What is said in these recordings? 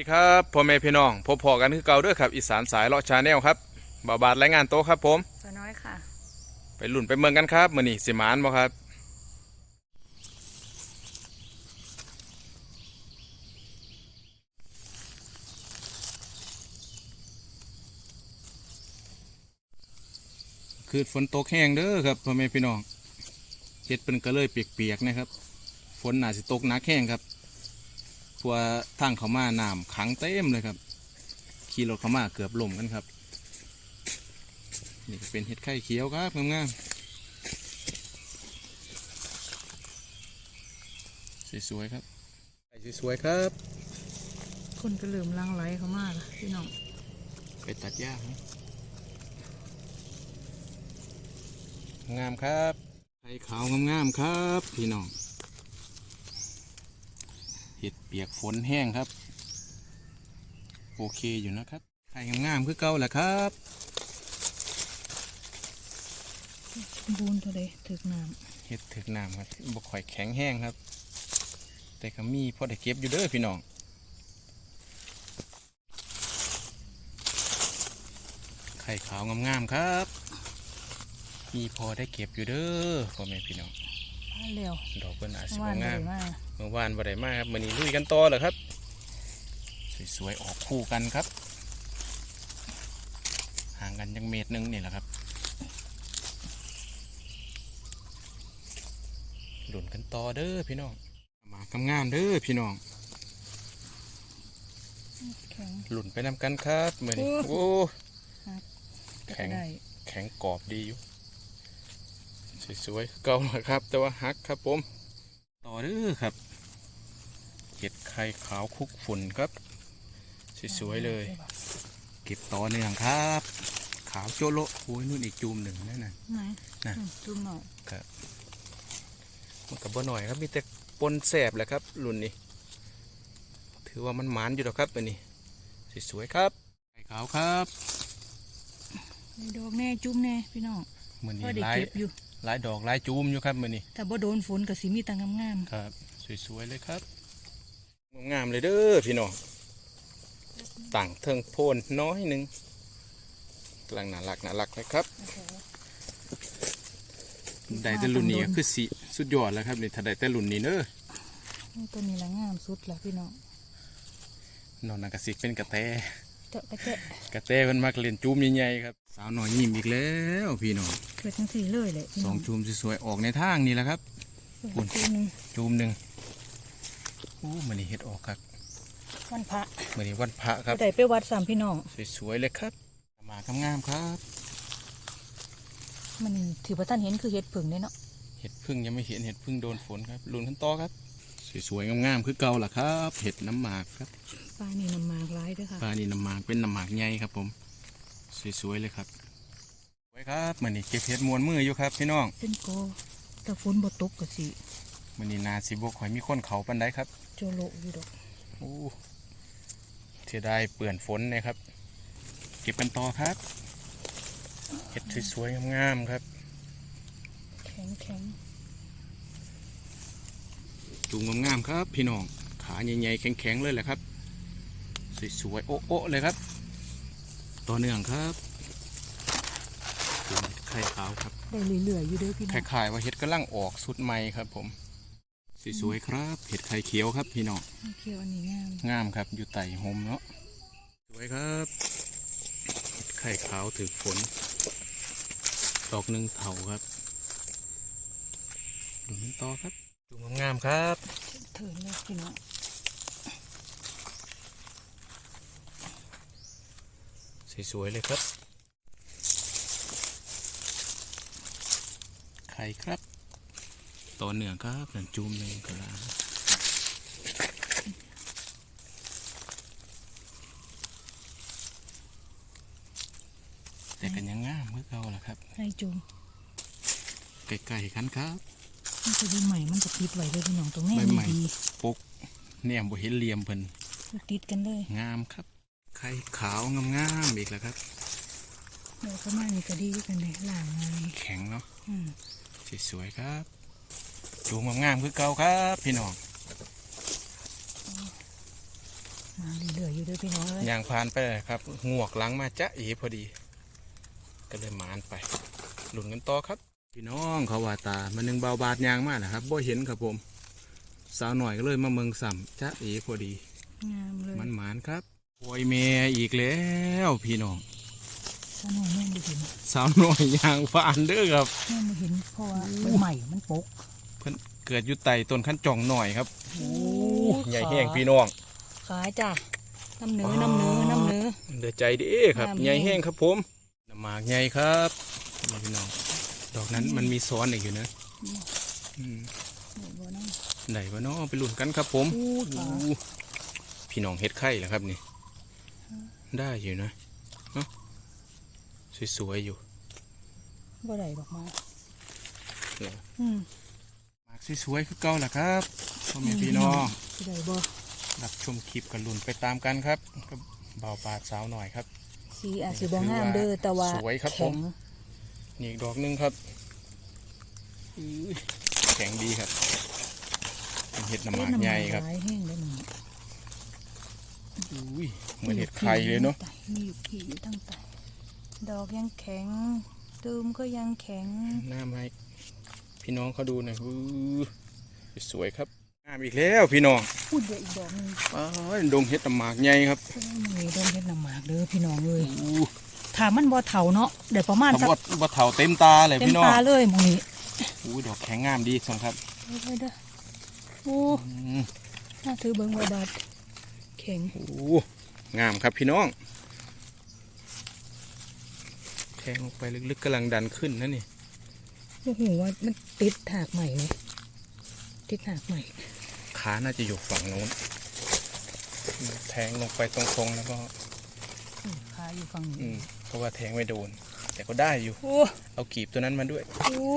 ดีครับพ่อแม่พี่น้องพบพอกันคือเก่าเด้วยครับอีสานสายเลาะชาแนลครับบาบาดรายงานโตะครับผมสาวน้อยค่ะ ไปลุ่นไปเมืองกันครับมื้อนี้สิหมานบ่ครับคือฝนตกแห้งเด้อครับพ่อแม่พี่น้องเฮ็ดเป็นก็เลยเปียกๆนะครับ ฝนน่าสิตกหนักแห้งครับเพราะวาทางเขามาน้ำขังเต็มเลยครับ ขี่รถเขามาเกือบล่มกันครับ นี่ก็เป็นเห็ดไข่เขียวครับงามๆสวยๆครับไข่สวยๆครับ คนก็เริ่มลังไหลเข้ามาละพี่น้องไปตัดหญ้าครับงามครับไข่ขาวงามๆครับ พี่น้อง เห็ดเปียกฝนแห้งครับ โอเคอยู่นะครับไข่งามๆคือเก่าแหละครับบูนเท่าใดถึกน้เห็ดถึกน้ำครับบกข่อยแข็งแห้งครับ แต่ก็มีพอได้เก็บอยู่เด้อพี่น้องไข่ขาวงามๆครับ มีพอได้เก็บอยู่เด้อพ่อแม่พี่น้องำมาเร็วดอกเปิ้นอาจสิว่านบ่เลงามย มาเมื่อวานบ่ได้มาครับมื้อนี้ลุยกันต่อเหรอครับ สวยๆ ออกคู่กันครับ ห่างกันยังเมตรหนึงนี่แหละครับหลุนกันต่อเด้อพี่น้องมากำงามๆเด้อพี่น้องแข็งหลุนไปนำกันครับมื้อนี้โอ้โอ้ก็แข็งได้แข็งกรอบดีอยู่สวยๆเก่าเลยครับ แต่ว่าฮักครับผม ต่อเด้อครับ เห็ดไข่ขาวคลุกฝุ่นครับ สวยๆเลย เก็บต่อเนื่องครับ ขาวโจโลโอ้ยนู่นอีกจูมหนึ่งนั่นน่ะไหนน่ะอืมจุ่มหน่อยมันกับบ่หน่อยครับมีแต่ปนแสบแหละครับรุ่นนี้ ถือว่ามันหมานอยู่ดอกครับอันนี้สวยๆครับไข่ขาวครับมีดอกแน่จุ่มแน่พี่น้องมือพนี้อได้หลายเก็บอยู่หลายดอกหลายจูมอยู่ครับมือนี้ถ้าบ่โดนฝนก็สิมีตังงามครับ สวยๆเลยครับ งามๆเลยเด้อพี่น้องต่างเทิงโพนน้อยหนึ่งกำลังน่ารักน่ารักเลยครับๆโอ้โหได้แต่รุ่นนี้ก็คือสีสุดยอดแล้วครับนี่ถ้าได้แต่รุ่นนี้เนอะนี่ตัวนี้ละงามสุดละพี่น้องนอนนักสิเป็นกระแตเจาะกระเจาะกระแตมันมักเล่นจูมใหญ่ๆครับ สาวหน่อยยิ้มอีกแล้วพี่น้องเกิดจังสี่เลยเลยพี่สน้องจูมสวยๆออกในทางนี่แหละครับอุ่นตัวหนึงจูมหนึ่งโอ้มันนี่เห็ดออกครับวันพระมันนี่วันพระครับได้ไปวัดสามพี่น้อง สวยๆเลยครับมากงามๆครับมันถือว่าท่านเห็นคือเห็ดผึ่งเนี่ยเนาะเห็ดพึ่งยังไม่เห็นเห็ดพึ่งโดนฝนครับลุนขั้นต่อครับสวยๆงามๆคือเก่าล่ะครับเห็ดน้ำหมากครับปลานี่นำมากร้ายเด้วยค่ะปลานี่น้ำหมากเป็นน้ำหมากใหญ่ครับผมสวยๆเลยครับสวยครับมันนี่เก็บเห็ดมวนมืออยู่ครับพี่น้องเป็นโกแต่ฝนบ่ตกก็สิมันนี่นาสิบกหอยมีคนเขาปันไดครับ โจโลอยู่ดอกโอ้เสียดายเปื่อนฝนนะครับ เก็บกันต่อครับเห็ดสวยๆงามๆครับ แข็งแข็งจูงงามๆครับ พี่น้องขาใหญ่ๆแข็งๆเลยแหละครับ สวยๆโอ๊ะๆเลยครับ ต่อเนื่องครับเป็นเห็ดไข่ขาวครับได้เรื่อยๆอยู่เด้อพี่คน้องล้ายๆว่าเห็ดกำลังออกสุดใหม่ครับผม สวยๆครับเห็ดไข่เขียวครับพี่น้องเขียวอันนี้งามงามครับอยู่ไต่โฮมเนาะสวยครับเห็ดไข่ขาวถือฝนดอกหนึ่งเถาครับดูมันต่อครับดูงามๆครับเถินเลยพี่น้องสวยๆเลยครับไข่ครับ ต่อเนื่องครับหนังจูมหนึ่งกระลาแต่กันยังงามเมื่อเก่าล่ะครับให้จุ่มใกล้ๆกันครับมันจะดูใหม่มันจะติดไว้เลยพี่น้องตรงนี้ใหม่ดีปุกเนี่ยบ่เห็นเหลี่ยมเพิ่นติดกันเลยงามครับไข่ขาวงามๆอีกแล้วครับเดี๋ยวประมาณนี้ก็ดีกันเลยล่างง่ายแข็งเนาะอืมสวยๆครับ จูงงามๆคือเก่าครับ พี่น้องมาเรื่อยๆอยู่เด้อพี่น้องเอ้ยย่างผ่านไปเลยครับงวกหลังมาจะเอพอดี ก็เลยหมานไปหลุนกันต่อครับ พี่น้องเขาว่าตามันนึงเบาบาดยางมากนะครับบ่เห็นครับผม สาวหน่อยก็เลยมาเมืองสัมจะเอพอดีงามเลยมันหมานครับโอยเมอีกแล้ว พี่น้องถ้าหน่อยแม่ไม่เห็นสาวหน่อยยางผ่านเด้อครับแม่ไม่เห็นเพราะว่ามันใหม่มันปก เพิ่นเกิดอยู่ไต่ต้นขั้นจองหน่อยครับโอ้ใหญ่แห้งพี่น้องขายจ้ะน้ำเนื้อน้ำเนื้อน้ำเนื้อเดือใจเดีครับงามแห้งใหญ่แห้งครับผมน้ำหมากใหญ่ครับนี่พี่น้องดอกนั้นมันมีซ้อนอีกอยู่นะอืมเดี๋ยวบ่น้ำไหนวะเนาะไปลุ้นกันครับผมอู้ขาอู้พี่น้องเฮ็ดไข่เหรอครับนี่ ได้อยู่นะเนาะสวยๆอยู่บ่ได้ดอกไม้ สวยๆคือเก่าแหละครับพ่อแม่พี่น้องสิได้บ่รับชมคลิปกันลุ้นไปตามกันครับกับเบาปาดสาวหน่อยครับ สีอาจสิบ่งามเด้อแต่ว่าสวยครับผมแข็งนี่อีกดอกหนึงครับอื้อแข็งดีครับเป็นเห็ดน้ำหมากใหญ่ครับหลายแห้งเลยมันอุ้ยเหมือนเห็ดไข่เลยเนาะมีอยู่ขี่อยู่ตั้งแต่ดอกยังแข็งตูมก็ยังแข็งหน้าไม้ พี่น้องเขาดูหน่อยอื้อสวยครับงามอีกแล้วพี่น้องพูดเดี๋ยวอีกดอกหนึงอ้ายดงเห็ดน้ำหมากใหญ่ครับมีดมเฮ็ดน้ำหมากเด้อพี่น้องเลยอู้ถ้ามันบ่เฒ่าเนาะเดี๋ยวประมาณสัทำกว่าว่าเถาเต็มตาเลยเต็มพี่น้องตาเลยหมองนี้อู้ดอกแข็งงามดีสองครับเด้อเด้อโอ้อืมน่าถือเบิ่งว่าบาดแข็งอู้งามครับพี่น้องแทงลงไปลึกๆกำลังดันขึ้นนะนี่ โอ้โหว่ามันติดถากใหม่ไหมติดถากใหม่ ขาน่าจะอยู่ฝั่งโน้น แทงลงไปตรงๆแล้วก็อืมขาอยู่ฝั่งอืนี้มเพราะว่าแทงไม่โดน แต่ก็ได้อยู่โอ้เอากีบตัวนั้นมาด้วยโอ้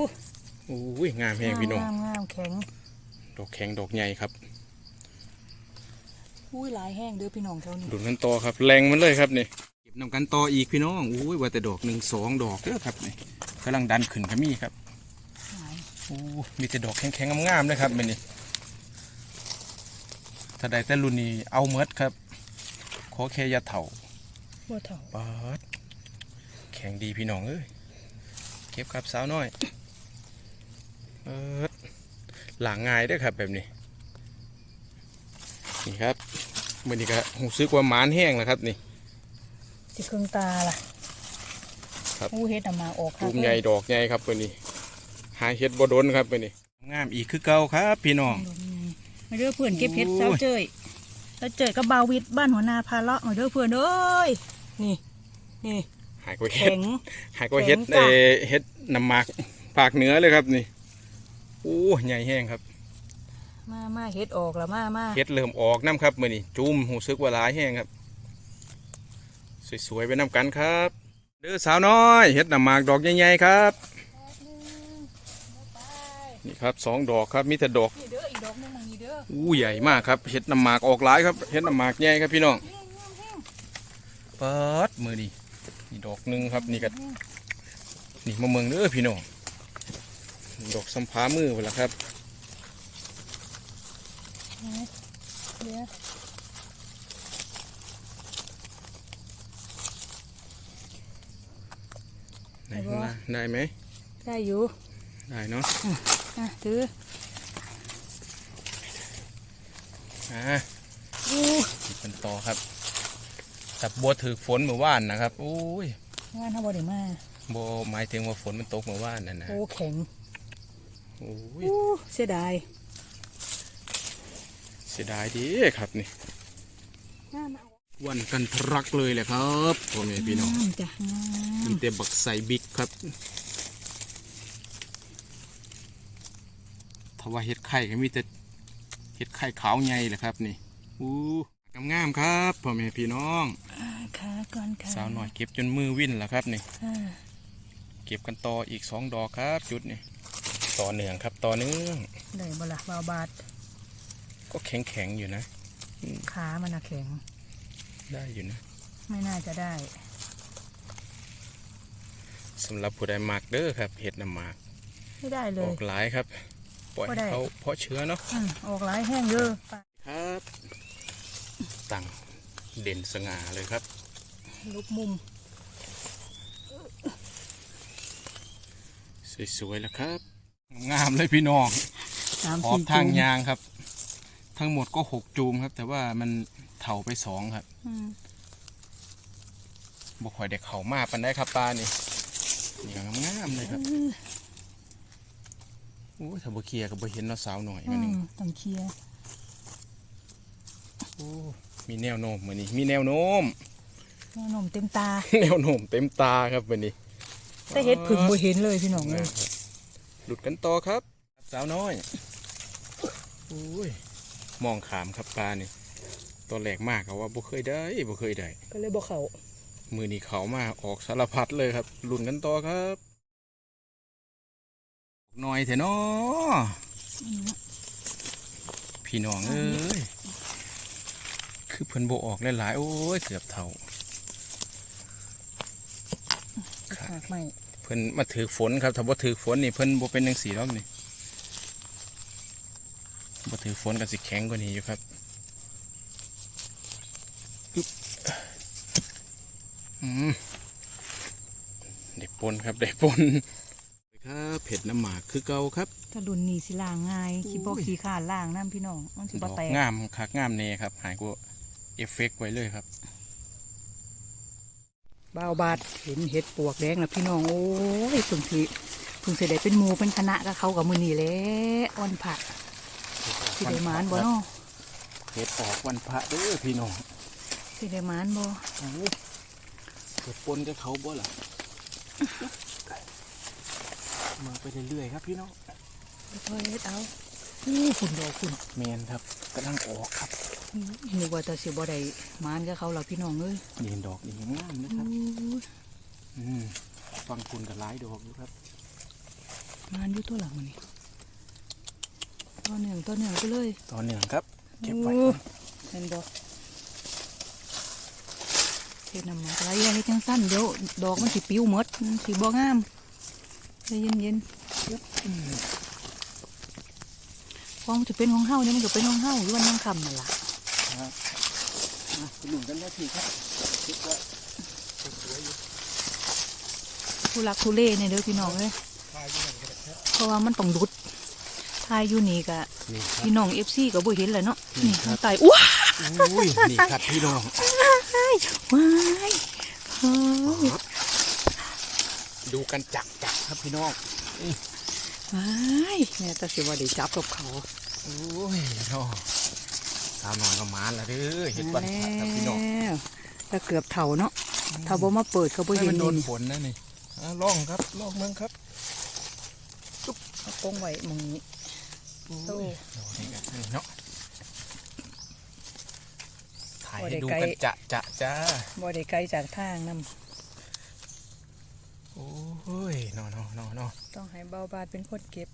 อู้ยงามแพงพี่น้องงามงามแข็งดอกแข็งดอกใหญ่ครับอุ้ยหลายแห้งเด้อพี่น้องเท่านี้ดุนกันต่อครับแรงมันเลยครับนี่เก็บนำกันต่ออีกพี่น้องอู้ยว่าแต่ดอกหนึ่งสองดอกเด้อครับนี่กำลังดันขึ้นขมีครับหลาย อู้มีแต่ดอกแข็งๆงามๆเลยครับมันนี่ถ้าได้แต่รุ่นนี้เอาเมดครับ ขอแค่อยาเถ่าบ่เฒ่าปาดแข็งดีพี่น้องเอ้ยเก็บครับสาวน้อยเปิดหลังง่ายเด้วยครับแบบนี้ นี่ครับมันนี้ก็หูซึกว่าหมานแห้งแล้วครับนี่สิเครื่องตาล่ะครับอู้เฮ็ดน้ำหมากออกตูมใหญ่ดอกใหญ่ครับวันนี้ หาเห็ดบ่โดนครับวันนี้งามอีกคือเก่าครับ พี่น้องมาเด้อเพื่อนเก็บเห็ดโอ้ยเช้าเจยเช้าเจยกับบาววิทย์บ้านหัวนาพาเลาะมาเด้อเพื่อนเอ้ยนี่นี่หายกว่าเห็แข็ดงหายกว่าเห็ดแข็งจ้ะเออเห็ดน้ำหมากปากเหนือเลยครับนี่โอ้ใหญ่แห้งครับ มามาเห็ดออกแล้วมามาเฮ็ดเริ่มออกน้ำครับมื่อนี้จุ่มหูซึกว่าหลายแห้งครับ สวยๆไปน้ำกันครับ เด้อสาวน้อยเฮ็ดน้ำหมากดอกใหญ่ๆครับ นี่ครับสองดอกครับมีแต่ดอกนี่เด้ออีกดอกหนึงมันนี่เด้ออู้ใหญ่มากครับเฮ็ดน้ำหมากออกหลายครับเฮ็ดน้ำหมากใหญ่ครับพี่น้องเปิดมือนี่นี่ดอกหนึ่งครับนี่ก็นี่มาเมืองเด้อพี่น้องดอกสัมภามือไปแล้วครับเดี๋ยวไหนข้างล่างได้ไหมได้อยู่ ได้เนาะ อะถืออ่าอู้เป็นต่อครับตับบัวถือฝนเมื่อวานนะครับโอ้ยงานเฮาบ่ได้มาบัวหมายถึงว่าฝนมันตกเมื่อวานนั่นนะโอ้แข็งโอ้ยอู้เสียดายเสียดายดีครับนี่งามเอาวันกันทรักเลยแหละครับพ่อแม่พี่น้องงามจ้ะงามมีแต่บักใส่บิ๊กครับ ถ้าว่าเห็ดไข่ก็มีแต่เห็ดไข่ขาวใหญ่แหละครับ นี่อู้งามๆครับพ่อแม่พี่น้องอ่าขาก่อนค่ะสาวหน่อยเก็บจนมือวิ่นแล้วครับนี่อ่าเก็บกันต่ออีกสองดอกครับจุดนี่ต่อเนื่องครับต่อเนื่องได้บ่ล่ะบาวบาดก็แข็งแข็งๆอยู่นะขามันน่ะแข็ง ได้อยู่นะ ไม่น่าจะได้สำหรับผู้ใดมักเด้อครับเห็ดน้ำหมากไม่ได้เลอยอกหลายครับ ปล่อยบ่ให้ได้เขาเพาะเชื้อเนาะอืมออกหลายแห้งเด้อปลาครับตั้งเด่นสง่าเลยครับลูกมุม สวยๆแล้วครับ งามเลยพี่น้องสามขอบสี่ทางจูงยางครับ ทั้งหมดก็หกจูมครับ แต่ว่ามันเถาไปสองครับอืมบ่ค่อยได้เขามากปันได้ครับปลานี่นี่ก็งามๆเลยครับ โอ้ยถ้าบ่เคลียร์ก็บ่เห็นเนาะสาวหน่อยอืมันนี่มต้องเคลียร์โอ้มีแนวโน้มมื้อนี้มีแนวโน้ม แม่นมเต็มตา แนวโน้มเต็มตาครับมื้อนี้ แต่เฮ็ดผึ่งบ่เห็นเลยพี่น้องเลยหลุดกันต่อครับ สาวน้อยโอ้ยมองขามครับปลานี่ตอนแรกมากก็ว่าบ่เคยได้บ่เคยได้ ก็เลยบ่เข้ามือนี้เขามาออกสารพัดเลยครับลุ้นกันต่อครับ หน่อยเถอะเนาะอืมพี่น้องเอ้ยคือเพิ่นโบออกหลายๆโอ้ยเกือบเท่าขากใหม่เพิ่นมาถือฝนครับถ้าบ่ถือฝนนี่เพิ่นบ่เป็นจังสีรอบนี่บ่ถือฝนก็สิแข็งกว่านี้อยู่ครับอึ๊บอืมได้ปนครับได้ปน ครับเผ็ดน้ำหมากคือเก่าครับ ถ้าดุนนี่สิล้างง่ายขี้บ่อุ้ยขี้ข้านล้างน้ำพี่น้องมันสิดบ่อกแตกงามคักงามเนครับ หายกว่าเอฟเฟกต์ไว้เลยครับบ่าวบาดเห็นเห็ดปวกแดงแล้วพี่น้องโอ้ยเพิ่งสิเพิ่งสิได้เป็นหมู่เป็นคณะกับเขากับมื้อนี้แหละวันผักสิได้หมานบ่เนาะเห็ดออกวันพระเด้อพี่น้องสิได้หมานบ่โอ้เกิดปนกับเขาบ่ล่ะ มาไปเรื่อยๆครับพี่น้องค่อยๆเฮ็ดเอาอู้ฝุ่นดอกฝุ่นแมนครับกำลังออกครับนึกว่าแต่สิบ่ได้หมานกับเขาแล้วพี่น้องเอ้ยนี่เห็นดอกนี่งามๆนะครับอู้ยอืมฟังคุณกับหลายดอกอยู่ครับหมานอยู่ตัวหลังมันนี่ต่อเนื่องต่อเนื่องไปเลยตอนหนึ่งครับ เก็บไว้โอ้เห็นบ่เฮ็ดน้ำมันไหลอย่าเฮ็ดจังสั้นเดี๋ยวดอกมันสิปิ้วหมดมันสิบ่งาม ใจเย็นๆยึบอืมพอมันจะเป็นของเฮาเนี่ยมันก็เป็นของเฮาอยู่วันยังคำนั่นล่ะมาไปหลุมกันได้ทีครับคิดว่าสวยๆอยู่ทุลักทุเลเนี่ยเด้อพี่น้องเอ้ยทายอยู่นั่นก็ได้ครับเพราะว่ามันต้องดุดทายอยู่นี่ก็นี่ครับพี่น้อง FC ก็บ่เห็นแหละเนาะนี่นี่ครับทางใต้ว้าอุ้ยนี่ครับพี่น้องยว้ายเฮ้ยดูกันจักจักๆ ครับพี่น้องว้ายแม่แต่สิว่าได้จับกับเขาโอ้ยน้องสาวน้อยก็มาแล้วเด้อเห็ดวันพระครับพี่น้องแล้วแต่เกือบเท่าเนาะถ้าบ่มาเปิดก็บ่ให้เห็มันนโดนนี่ฝนนะนี่อะล่องครับล่องเมืองครับเอากงไว้หมองนี้โอ้โอ้ยโดนนี่กันนี่เนาะถ่ายบ่ให้ได้ดูไกลกันจะจะจ้าบ่ได้ไกลจากทางนํ โอ้ยนอนนอนนอต้องให้เบาบาดเป็นคนเก็บ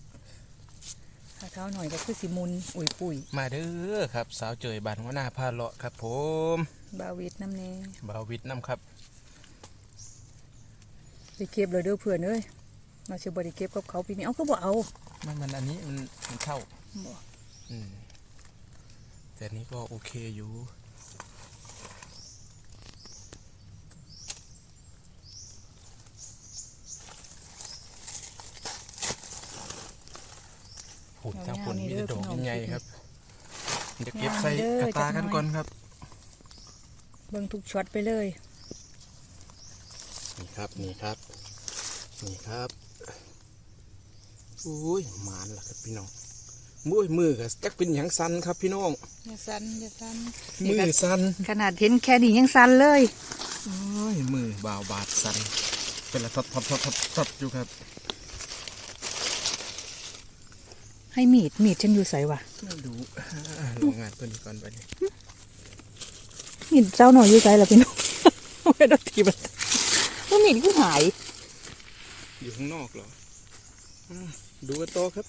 ถ้าเท้าหน่อยก็คือสิมุนอุ่ยปุ๋ยมาเด้อครับ สาวเจยบานหัวหน้าพาเลาะครับ ผมบาวิดน้ำแน่บาววิทย์น้ำครับไปเก็บเลยเด้อเพื่อนเอ้ยมาสิบ่ได้เก็บกับเขาปีนี้เอาก็บ่เอามันมันอันนี้มันมันเท่าบ่อืมแต่นี้ก็โอเคอยู่ หุ่นทางผลมีแต่ดอกใหญ่ๆครับเดี๋ยวเก็บใส่กระตากันก่อนครับ เบิ่งทุกช็อตไปเลย นี่ครับนี่ครับ นี่ครับอุ้ยหมานล่ะครับพี่น้องมือมือก็จักเป็นหยังสันครับพี่น้องอย่าสั่นอย่าสั่นมือสันขนาดเห็นแค่นี้ยังสั่นเลยโอ้ยมือบ่าวบาดสันเป็นละทับทับทับทับทับอยู่ครับ ให้มีด มีดฉันอยู่ใส่วะไม่ดูอ่าลงงานตัวนี้ก่อนไปนี่มีดเจ้าหน่อยอยู่ใส่ละพี่น้องไม่ได้ทีมันว่ามีดกูหาย อยู่ข้างนอกเหรออ่าดูกันต่อครับ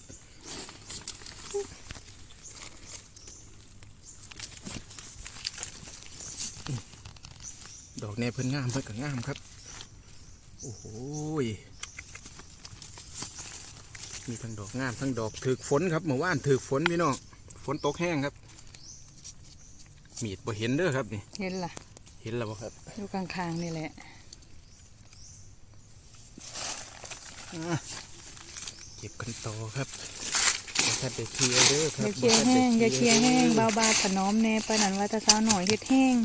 อืมดอกแนเพิ่นงามเพิ่นก็งามครับ โอ้โหย มีทั้งดอกงามทั้งดอกถือฝนครับเมื่อวานถือฝนพี่น้องฝนตกแห้งครับ มีดบ่เห็นเด้อครับนี่เห็นล่ะ เห็นแล้วบ่ครับอยู่กลางๆนี่แหละอะเก็บกันต่อครับอย่าทัดได้เคลียร์เด้อคอรับย่าเคลียร์แห้งอย่าเคลียร์แห้งบ่ทัเบาบาถนอมแน่ปานนั้นว่าแตะสาวหน่อยเฮ็ดแห้ง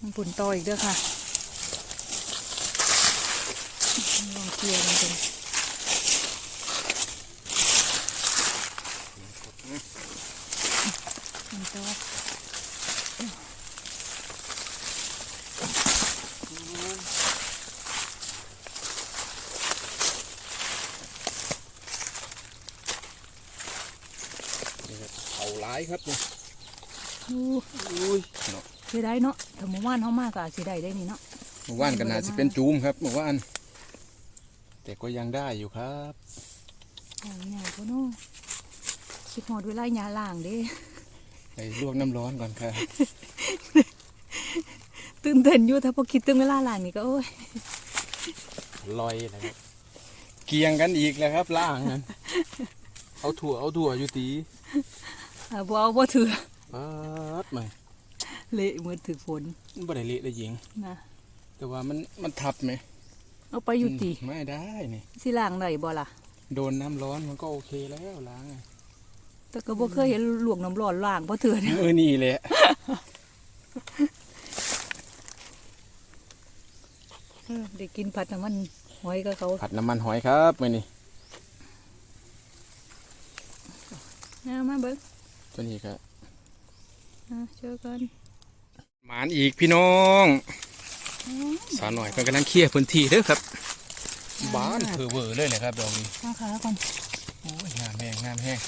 มันปุ่นต่ออีกเด้อค่ะลองเคลียร์มันเป็นมันต่อ นี่ครับเอาหลายครับนี่ อู้ อุ้ยเนาะ สิได้ เนาะถ้าหมู่บ้านเฮามากก็อาจสิได้ได้นี่เนาะเมื่อวานกันนาสิเป็นจูมครับเมื่อวาน แต่ก็ยังได้อยู่ครับเอาหยาบ่เนาะคิดฮอดเวลาหยาล่างเด้ไปลวกน้ำร้อนก่อนครับ ตื่นเต้นอยู่ถ้าพอคิดถึงเวลาล่างนี่ก็โอ้ยลอยนะครับเกียงกันอีกแล้วครับ ล่างนั้นเอาถั่วเอาถั่วอยู่ตีอ่าบ่เอาบ่ถือ ปัดมา เละเหมือนถึกฝนมันบ่ได้เละได้หญิงนะแต่ว่ามันมันทับไหมเอาไปอยู่ติไม่ได้นี่สิล้างได้บ่ล่ะ โดนน้ำร้อนมันก็โอเคแล้วล้างอะแต่ก็บ่เคยเห็นลวกน้ำร้อนล้างบ่เถื่อเนี่ยมือนี่แหละเออได้กินผัดน้ำมันหอยกับเขาผัดน้ำมันหอยครับมือนี่เอามาเบิ่งตัวนี้ครับอะเจอกัน หมานอีกพี่น้องอืมสาวหน่อยเพิ่นกำลังเคลียร์พื้นที่เด้อครับ บ้านเพอเวอร์เลยเลยครับดอกนี้ข้างขาก่อนโอ้ยงามแห้งงามแห้ง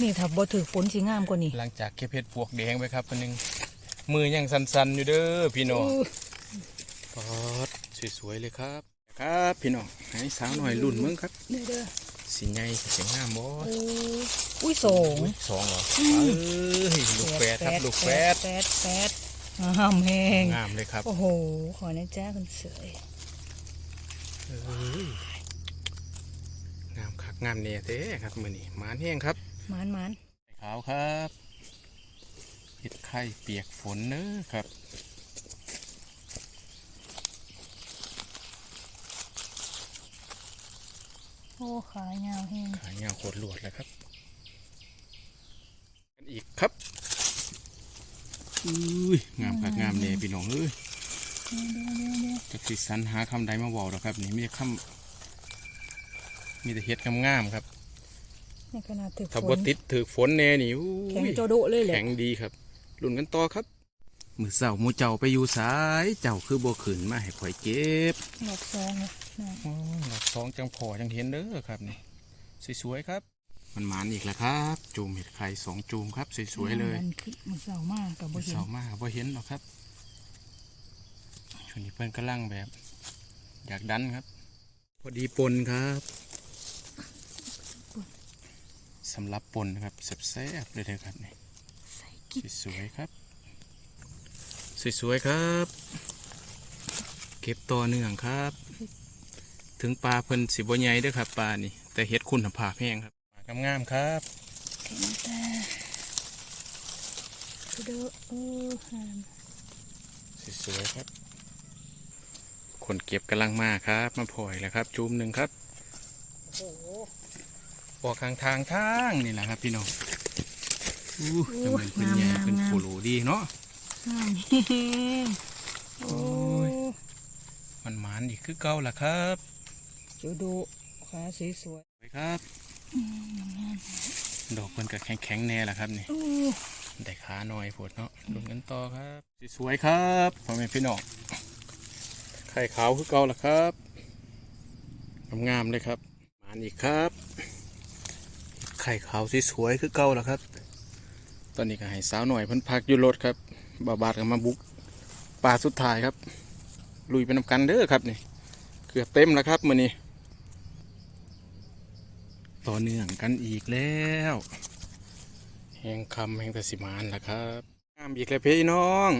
นี่ถ้าบ่ถือฝนสิงามกว่านี้หลังจากเก็บเห็ดปวกแดงไปครับคนหนึงมือยังสั่นๆอยู่เด้อพี่น้องปอดสวยๆเลยครับ ครับพี่น้องให้สาวหน่อยรุ่นมึงครับนี่เด้อสีใหญ่สีงามบ่โอ้อุ้ยสองอุ๊ยสองเหรอเอ้ยลูกแฝดครับลูกแฝดแปดแปด งามแฮงงามเลยครับ โอ้โห ขอนะจ้าคุณเสยเอ้ยงามคักงามเนี่ยเต้ครับมือนี้หมานแห้งครับหมานหมานขาวครับเห็ดไข่เปียกฝนเนอะครับโอ้ขายาวแฮงขายยาวโคตรลวดเลยครับกันอีกครับ อุ้ยงามคักงามเนี่ยพี่น้องเอ้ยเดี๋ยวเดี๋ยวเดี๋ยวเดี๋ยวจากสิสันหาคำใดมาบอกหรอกครับ นี่มีแต่คำมีแต่เห็ดงามๆครับในขนาดถึกถ้าฝบนติดถือฝนแน่นี่อุ้ยแข็งโจโดเลยแหละแข็งดีครับลุ่นกันต่อครับ มือเสาหมูเจ้าไปอยู่สาย เจ้าคือโบขืนมาให้ข่อยเก็บหลอกซองเลยนะโอ้ยดอกสองจังพอจังเห็นเด้อครับนี่สวยๆครับ มันหมานอีกแล้วครับ จูมเห็ดไข่สองจูมครับสวยๆเลยมันคือมันเศร้ามากกับบ่มือเห็นเสามาบ่เห็นหรอกครับช่วงนี้เพิ่นกำลังแบบ อยากดันครับ พอดีปนครับสำหรับปนครับแซ่บๆเลยเด้อครับนี่ใส่กิ๊กสวยๆครับ สวยๆครับ เก็บต่อเนื่องครับ ถึงปลาเพิ่นสิบ่ใหญ่เด้อครับปลานี่แต่เฮ็ดคุณภาพแห้งครับปลา งามๆครับแข็งแต่เด้อเออหามสวยๆครับ คนเก็บกำลังมาครับ มาพลอยแล้วครับจูมหนึ่งครับโอ้โหออกข้างทางทางนี่แหละครับ พี่น้องอู้จะเหมือนเป็นใหญ่เป็นปูรูดีเนาะงามแฮงโอ้ยมันหมานอีกคือเก่าล่ะครับโจโดขาสีสวยสวยครับ ดอกมันก็แข็งๆแน่ล่ะครับนี่โอ้ได้ขาหน่อยปวดเนาะลุ้นกันต่อครับสวยๆครับพ่อแม่พี่น้องไข่ขาวคือเก่าล่ะครับงามๆเลยครับหมานอีกครับ ไข่ขาวสวยๆคือเก่าล่ะครับ ตอนนี้ก็ให้สาวหน่อยเพิ่นพักอยู่รถครับบาบาดกันมาบุกป่าสุดท้ายครับ ลุยไปนำกันเด้อครับนี่เกือบเต็มแล้วครับมื้อนี้ ต่อเนื่องกันอีกแล้วแหงคำแหงต่สิมานล่ะครับงามอีกแล้วพี่น้อง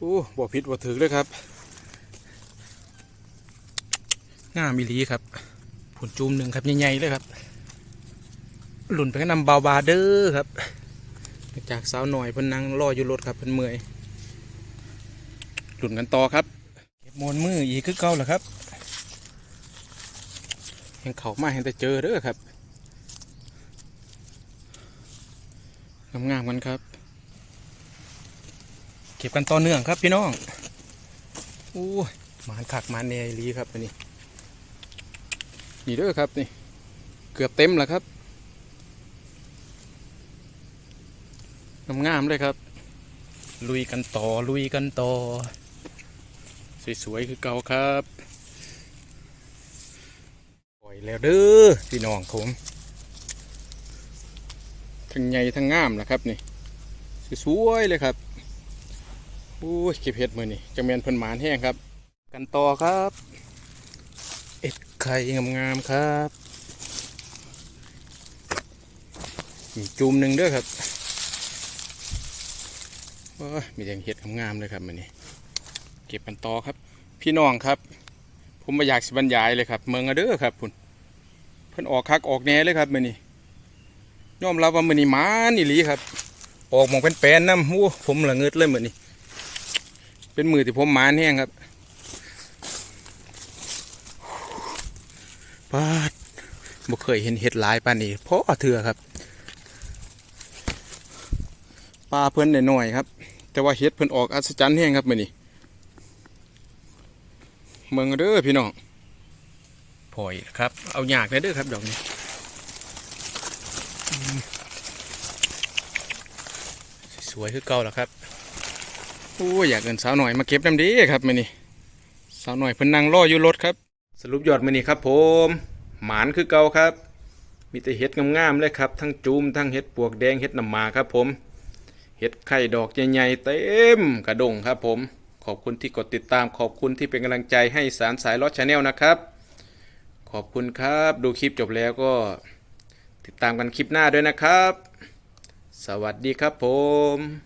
อู้บ่ผิดบ่ถือเลยครับงามอีลีครับผลจูมหนึ่งครับใหญ่ๆเลยครับ หลุนไปก็นำเบาบาเด้อครับ จากสาวหน่อยเพิ่นนั่งรออยู่รถครับเพิ่นเมื่อยหลุนกันต่อครับเก็บมวนมืออีกคือเก่าแหละครับ ห็นเขามาเห็นแต่เจอเด้อครับงามๆกันครับ เก็บกันต่อเนื่องครับพี่น้องโอ้ยหมานขักหมานเนยลีครับอันนี้นี่เด้อครับนี่ เกือบเต็มแล้วครับงามๆเลยครับ ลุยกันต่อลุยกันต่อ สวยๆคือเก่าครับ แล้วเด้อพี่น้องผมทั้งใหญ่ทั้งงามนะครับนี่สวยเลยครับโอ้ยเก็บเห็ดมือนี่จะเมียนเพิ่นหมานแห้งครับ กันต่อครับเอ็ดไข่งามๆครับจุ่มหนึ่งเด้วยครับโอ้ยมีแต่เห็ดงามๆเลยครับมือนี่เก็บกันต่อครับ พี่น้องครับ ผมมาอยากสิบรรยายเลยครับ เมืองอะเด้อครับพุ่นเพิ่นออกคักออกแหน่เลยครับมือนี่ยอมรับว่ามือนี่หมานอีหลีครับ ออกมองเป็นแปลนน้ำหูผมละเงิดเลยมือนี่เป็นมือที่ผมหมานแห้งครับปาดบ่เคยเห็นเห็ดหลายปานนี้เพราะเถื่อครับปลาเพิ่นได้น้อยครับ แต่ว่าเห็ดเพิ่นออกอัศจรรย์แห้งครับมื้อนี้เมืองเด้อพี่น้อง พอยครับ เอาหยากเลยเด้อครับดอกนี้สวยคือเก่าแล้วครับโอ้อยากเงินสาวหน่อยมาเก็บน้ำดีครับมื้อนี้สาวหน่อยเพิ่นนั่งรออยู่รถครับ สรุปยอดมื้อนี้ครับ ผม หมานคือเก่าครับ มีแต่เห็ดงามๆเลยครับ ทั้งจูมทั้งเห็ดปวกแดงเห็ดน้ำมาครับผมเห็ดไข่ดอกใหญ่ๆเต็มกระดงครับผม ขอบคุณที่กดติดตามขอบคุณที่เป็นกำลังใจให้สารสายรถชาแนลนะครับ ขอบคุณครับ ดูคลิปจบแล้วก็ติดตามกันคลิปหน้าด้วยนะครับ สวัสดีครับผม